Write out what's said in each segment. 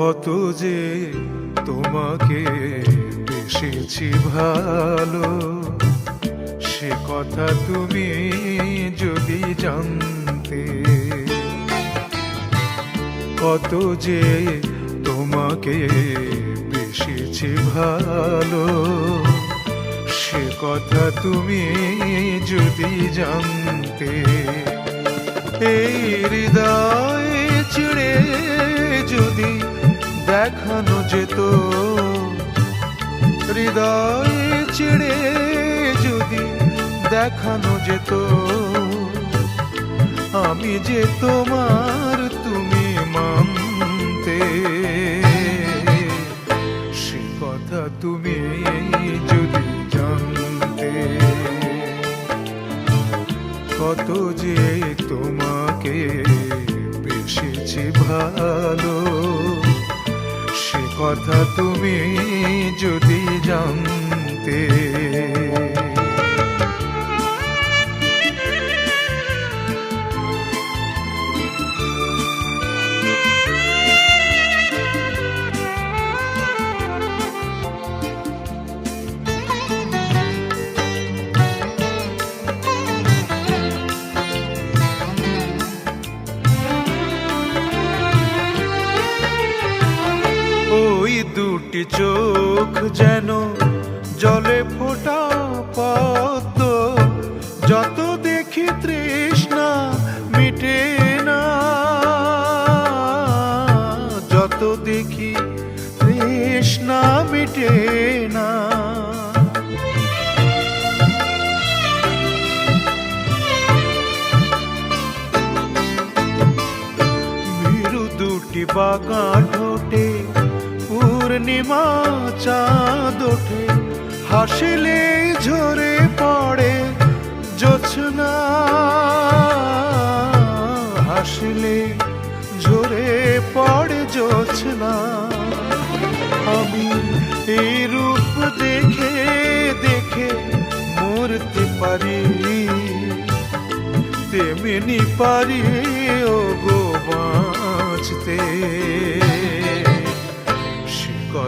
কত যে তোমাকে বেসেছি ভালো, সে কথা তুমি যদি জানতে, কত যে তোমাকে বেসেছি ভালো, সে কথা তুমি যদি জানতে, এই হৃদয় চিড়ে দেখানো যেত। হৃদয় চিড়ে যদি দেখানো যেত, আমি যে তোমার তুমি মানতে। সে কথা তুমি যদি জানতে, কত যে কথা তুমি যদি জানতে। দুটি চোখ যেন জলে ফোটা পদ্ম। যত দেখি তৃষ্ণা মিটে না। যত দেখি তৃষ্ণা মিটে না। দুটি ঠোঁটে পূর্ণিমা চাঁদ ওঠে, হাসিলে ঝরে পড়ে জোছনা হাসিলে ঝরে পড়ে জোছনা আমি এই রূপ দেখে দেখে মরতে পারি। তেমনি পারি ও গো বাঁচতে।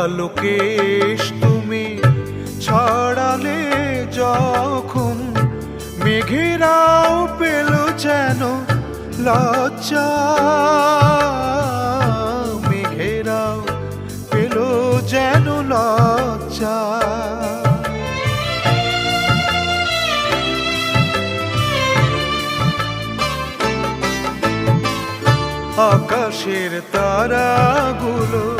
ওই কালো কেশ তুমি ছড়ালে যখন মেঘেরাও পেল যেন লজ্জা, মেঘেরাও পেল যেন লজ্জা। আকাশের তারাগুলো